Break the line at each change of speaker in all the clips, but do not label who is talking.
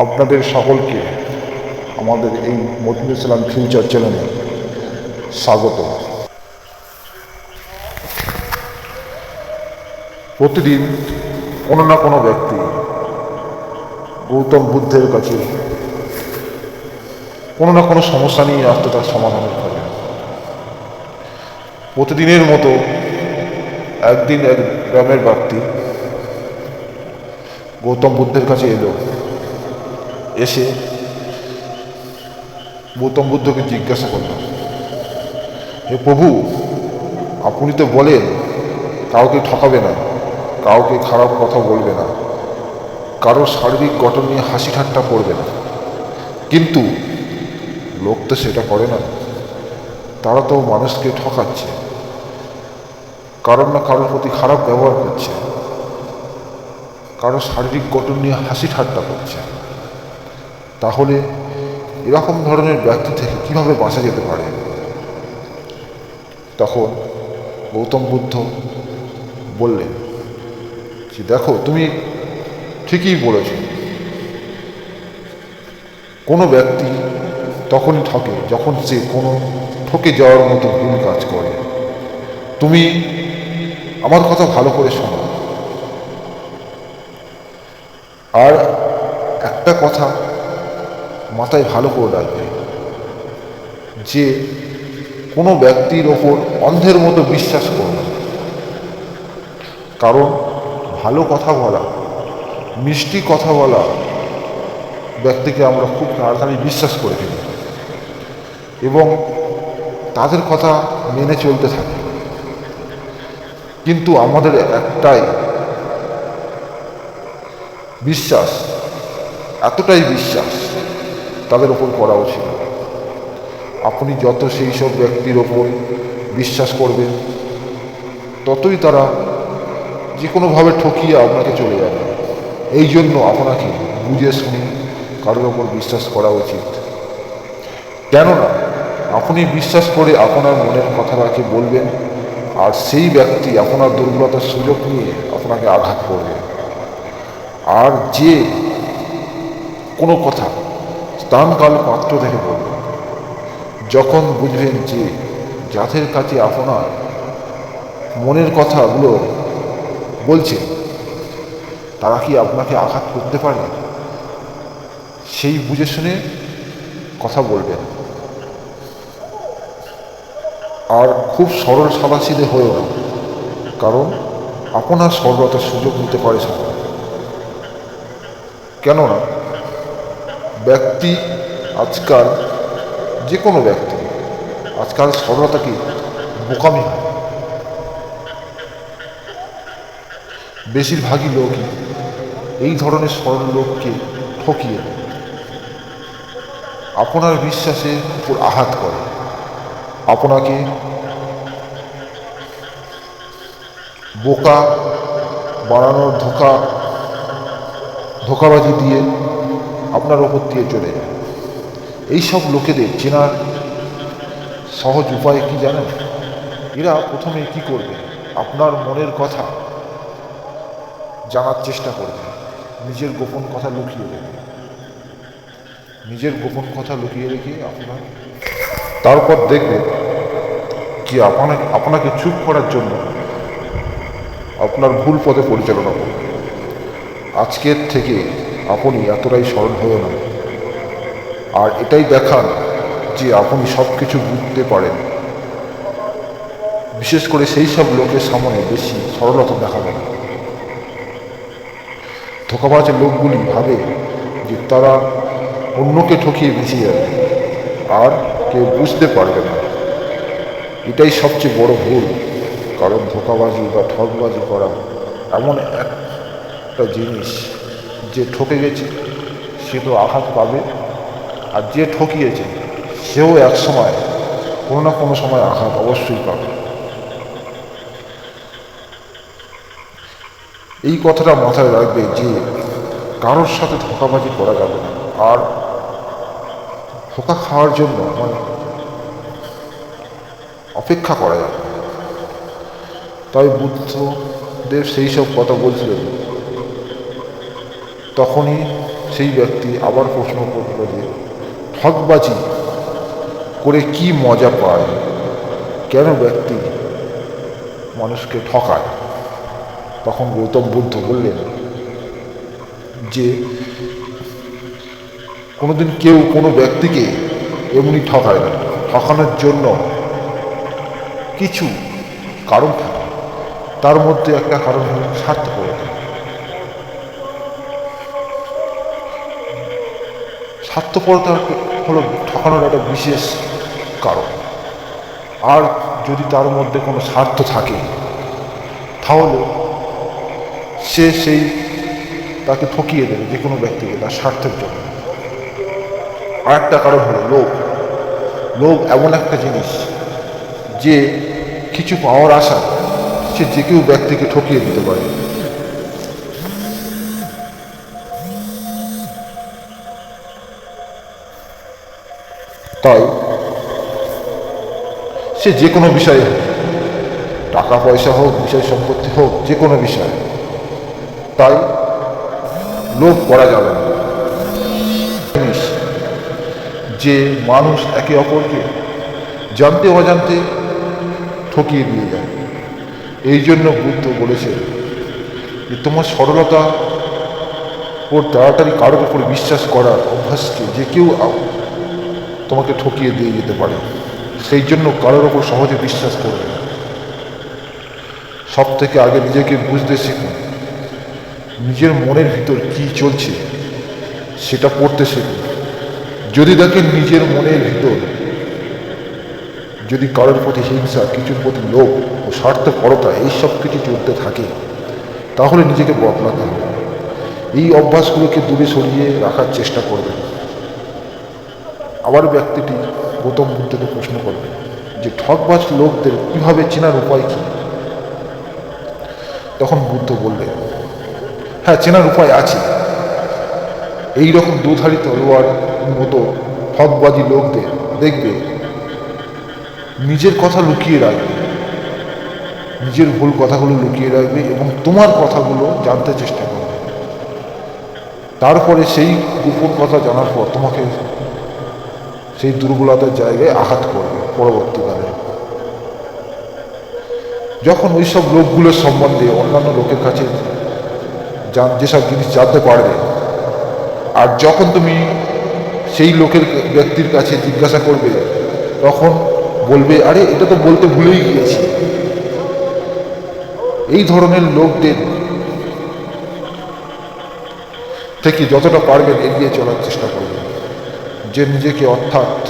আপনাদের সকলকে আমাদের এই মতিউল ইসলাম ফিউচার চ্যানেলে স্বাগত। প্রতিদিন কোনো না কোনো ব্যক্তি গৌতম বুদ্ধের কাছে কোনো না কোনো সমস্যা নিয়ে আসতে তার সমাধানের খোঁজে প্রতিদিনের মতো একদিন এক গ্রামের ব্যক্তি গৌতম বুদ্ধের কাছে এলো। এসে গৌতম বুদ্ধকে জিজ্ঞাসা করল, হে প্রভু, আপনি তো বলেন, কাউকে ঠকাবে না, কাউকে খারাপ কথা বলবে না কারোর শারীরিক গঠন নিয়ে হাসি ঠাট্টা করবে না। কিন্তু লোক তো সেটা করে না, তারা তো মানুষকে ঠকাচ্ছে কারোর না কারোর প্রতি খারাপ ব্যবহার করছে, কারও শারীরিক গঠন নিয়ে হাসি ঠাট্টা করছে। তাহলে এরকম ধরনের ব্যক্তি থেকে কীভাবে বাঁচা যেতে পারে? তখন গৌতম বুদ্ধ বললেন যে দেখো, তুমি ঠিকই বলেছ। কোনো ব্যক্তি তখনই ঠকে যখন সে কোনো ঠকে যাওয়ার মতো ভুল কাজ করে। তুমি আমার কথা ভালো করে শোনো। আর একটা কথা মাথায় ভালো করে রাখবে। যে কোনো ব্যক্তির ওপর অন্ধের মতো বিশ্বাস করবে। কারণ ভালো কথা বলা, মিষ্টি কথা বলা ব্যক্তিকে আমরা খুব তাড়াতাড়ি বিশ্বাস করে ফেলি এবং তাদের কথা মেনে চলতে থাকি। কিন্তু আমাদের একটাই বিশ্বাস, এতটাই বিশ্বাস তাদের ওপর করা উচিত। আপনি যত সেই সব ব্যক্তির ওপর বিশ্বাস করবেন, ততই তারা যে কোনোভাবে ঠকিয়ে আপনাকে চলে যাবে। এই জন্য আপনাকে বুঝে শুনে কারোর ওপর বিশ্বাস করা উচিত। কেননা, আপনি বিশ্বাস করে আপনার মনের কথাটাকে বলবেন, আর সেই ব্যক্তি আপনার দুর্বলতার সুযোগ নিয়ে আপনাকে আঘাত করবে। আর যে কোনো কথা স্থানকাল পাত্র থেকে বলবেন যখন বুঝবেন যে যাদের কাছে আপনার মনের কথাগুলো বলছে তারা কি আপনাকে আঘাত করতে পারে? সেই বুঝে শুনে কথা বলবেন। আর খুব সরল সাদাসিদে হয়েও না, কারণ আপনার সরলতার সুযোগ নিতে পারে সবাই কেননা ব্যক্তি আজকাল যে কোনো ব্যক্তি, আজকাল সরলতাকে বোকামি হয়। বেশিরভাগই লোকই এই ধরনের সরল লোককে ঠকিয়ে আপনার বিশ্বাসের উপর আঘাত করে। আপনাকে বোকা বানানোর ধোকা, ধোকাবাজি দিয়ে আপনার ওপর দিয়ে চলে যায়। এইসব লোকেদের চেনার সহজ উপায় কি জানেন? এরা প্রথমে কি করবে? আপনার মনের কথা জানার চেষ্টা করবে। নিজের গোপন কথা লুকিয়ে রেখে নিজের গোপন কথা লুকিয়ে রেখে আপনার তারপর দেখবে কি আপনাকে আপনাকে চুপ করার জন্য আপনার ভুল পথে পরিচালনা করবে। আজকের থেকে আপনি এতটাই সরল হয়ে না আর এটাই দেখান যে আপনি সব কিছু বুঝতে পারেন। বিশেষ করে সেই সব লোকের সামনে বেশি সরলতা দেখাবেন। ধোকাবাজ লোকগুলি ভাবে যে তারা অন্যকে ঠকিয়ে বেঁচে যাবে আর কেউ বুঝতে পারবে না। এটাই সবচেয়ে বড় ভুল, কারণ ধোকাবাজি বা ঠকবাজি করা এমন একটা জিনিস যে ঠকে গেছে, সে তো আঘাত পাবে। আর যে ঠকিয়েছে, সেও এক সময়, কোনো না কোনো সময় আঘাত অবশ্যই পাবে। এই কথাটা মাথায় রাখবে যে, কারোর সাথে ধোকাবাজি করা যাবে না। আর ধোকা খাওয়ার জন্য মানে অপেক্ষা করা যাবে। তাই বুদ্ধদেব সেই সব কথা বলছিলেন। তখনই সেই ব্যক্তি আবার প্রশ্ন করল যে ঠকবাজি করে কি মজা পায়? কেন ব্যক্তি মানুষকে ঠকায়? তখন গৌতম বুদ্ধ বললেন যে, কোনোদিন কেউ কোনো ব্যক্তিকে এমনি ঠকায় না। ঠকানোর জন্য কিছু কারণ থাকে। তার মধ্যে একটা কারণ হল স্বার্থপরতা। স্বার্থপরতা হলো ঠকানোর একটা বিশেষ কারণ। আর যদি তার মধ্যে কোনো স্বার্থ থাকে, তাহলে সে সেই তাকে ঠকিয়ে দেবে যে কোনো ব্যক্তিকে তার স্বার্থের জন্য। আর একটা কারণ হলো লোভ। লোভ এমন একটা জিনিস যে কিছু পাওয়ার আশা সে যে কেউ ব্যক্তিকে ঠকিয়ে দিতে পারে। সে যে কোনো বিষয়ে টাকা, পয়সা হোক, বিষয় সম্পত্তি হোক, যে কোনো বিষয়ে, তাই লোভ করা যাবে না। জিনিস যে মানুষ একে অপরকে জানতে অজান্তে ঠকিয়ে দিয়ে যায়। এই জন্য বুদ্ধ বলেছে যে, তোমার সরলতা ও তাড়াতাড়ি কারোর উপর বিশ্বাস করার অভ্যাসকে যে কেউ তোমাকে ঠকিয়ে দিয়ে যেতে পারে। সেই জন্য কারোর ওপর সহজে বিশ্বাস করবে না। সব থেকে আগে নিজেকে বুঝতে শিখুন, নিজের মনের ভিতর কি চলছে সেটা পড়তে শিখুন। যদি দেখেন নিজের মনের ভিতর যদি কারোর প্রতি হিংসা, কিছুর প্রতি লোভ ও স্বার্থপরতা এইসব কিছু চলতে থাকে, তাহলে নিজেকে বদলাতে হবে। এই অভ্যাসগুলোকে দূরে সরিয়ে রাখার চেষ্টা করবেন। আবার ব্যক্তিটি গৌতম বুদ্ধকে প্রশ্ন করবে যে ঠকবাজ লোকদের কীভাবে চেনার উপায় কি? তখন বুদ্ধ বললেন হ্যাঁ চেনার উপায় আছে। এই রকম দুধারী তলোয়ার মতো ঠকবাজি লোকদের দেখবে, নিজের কথা লুকিয়ে রাখবে, নিজের ভুল কথাগুলো লুকিয়ে রাখবে এবং তোমার কথাগুলো জানতে চেষ্টা করবে। তারপরে সেই গোপন কথা জানার পর তোমাকে সেই দুর্বলতার জায়গায় আঘাত করবে পরবর্তীকালে। যখন ওই সব লোকগুলোর সম্বন্ধে অন্যান্য লোকের কাছে যেসব জিনিস জানতে পারবে, আর যখন তুমি সেই লোকের ব্যক্তির কাছে জিজ্ঞাসা করবে, তখন বলবে, আরে, এটা তো বলতে ভুলেই গিয়েছি। এই ধরনের লোকদের থেকে যতটা পারবেন এগিয়ে চলার চেষ্টা করবেন যে নিজেকে অর্থাৎ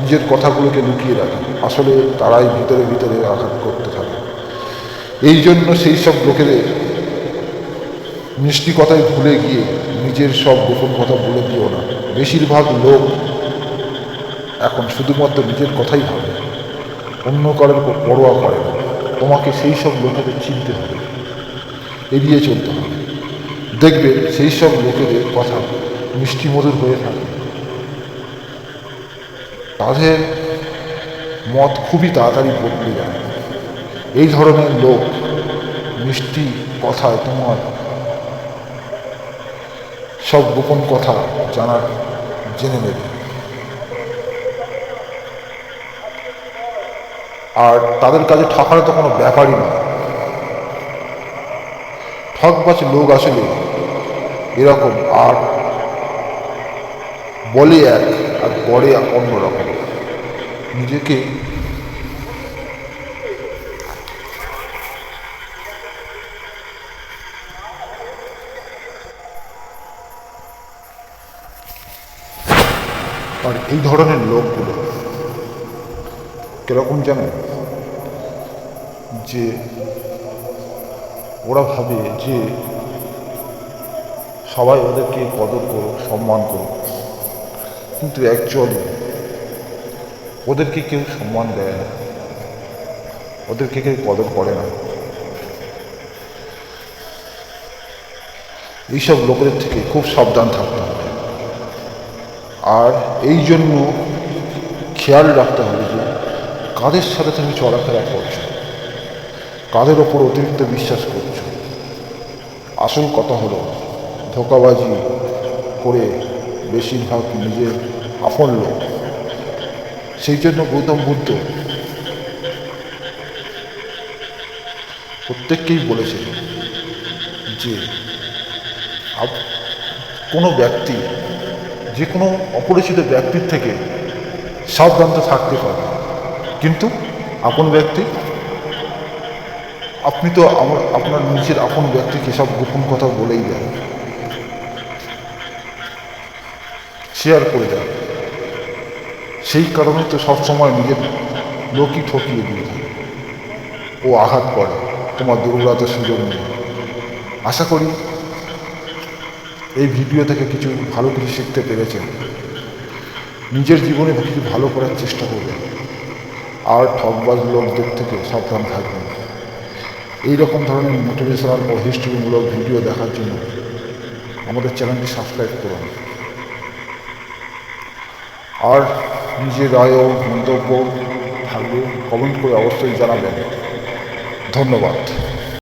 নিজের কথাগুলোকে লুকিয়ে রাখে। আসলে তারাই ভিতরে ভিতরে আঘাত করতে থাকে। এই জন্য সেই সব লোকেদের মিষ্টি কথায় ভুলে গিয়ে নিজের সব গোপন কথা বলে দিও না। বেশিরভাগ লোক এখন শুধুমাত্র নিজের কথাই ভাবে। অন্য কারোর পরোয়া করে না। তোমাকে সেই সব লোকেদের চিনতে হবে। এড়িয়ে চলতে হবে। দেখবে সেই সব লোকেদের কথা মিষ্টি মধুর হয়ে থাকে। তাদের মত খুবই তাড়াতাড়ি বদলে যায়। এই ধরনের লোক মিষ্টি কথায় তোমার সব গোপন কথা জানার জেনে নেবে। আর তাদের কাছে ঠকানো তো কোনো ব্যাপারই নয়। ঠকবাজ লোক আসলে এরকম আর বলে এক আর করে অন্যরকম। নিজেকে আর এই ধরনের লোকগুলো কীরকম জানেন যে ওরা ভাবে যে সবাই ওদেরকে কদর করুক, সম্মান করুক। কিন্তু অ্যাকচুয়ালি ওদেরকে কেউ সম্মান দেয় না। ওদেরকে কেউ কদর করে না। এইসব লোকেদের থেকে খুব সাবধান থাকতে হবে। আর এই জন্য খেয়াল রাখতে হবে যে, কাদের সাথে তুমি চলাফেরা করছ? কাদের ওপর অতিরিক্ত বিশ্বাস করছ? আসল কথা হলো, ধোকাবাজি করে বেশিরভাগ নিজের লোক সেই জন্য গৌতম বুদ্ধ প্রত্যেককেই বলেছে যে কোনো ব্যক্তি, যে কোনো অপরিচিত ব্যক্তির থেকে সাবধান থাকতে পারে। কিন্তু আপন ব্যক্তি, আপনি তো আমার, আপনার নিজের আপন ব্যক্তিকে সব গোপন কথা বলেই দেন। শেয়ার করে দেন সেই কারণে তো সবসময় নিজের লোকই ঠকিয়ে দিয়ে থাকে। ও আঘাত করে, তোমার দুর্বলতার সুযোগ নেই। আশা করি এই ভিডিও থেকে কিছু ভালো কিছু শিখতে পেরেছেন। নিজের জীবনে কিছু ভালো করার চেষ্টা করবেন। আর ঠকবাজ লোকদের থেকে সাবধান থাকবেন। এই রকম ধরনের মোটিভেশনাল ও হিস্ট্রিমূলক ভিডিও দেখার জন্য আমাদের চ্যানেলটি সাবস্ক্রাইব করুন। আর নিজের রায় ও মন্তব্য থাকলে কমেন্ট করে অবশ্যই জানাবেন। ধন্যবাদ।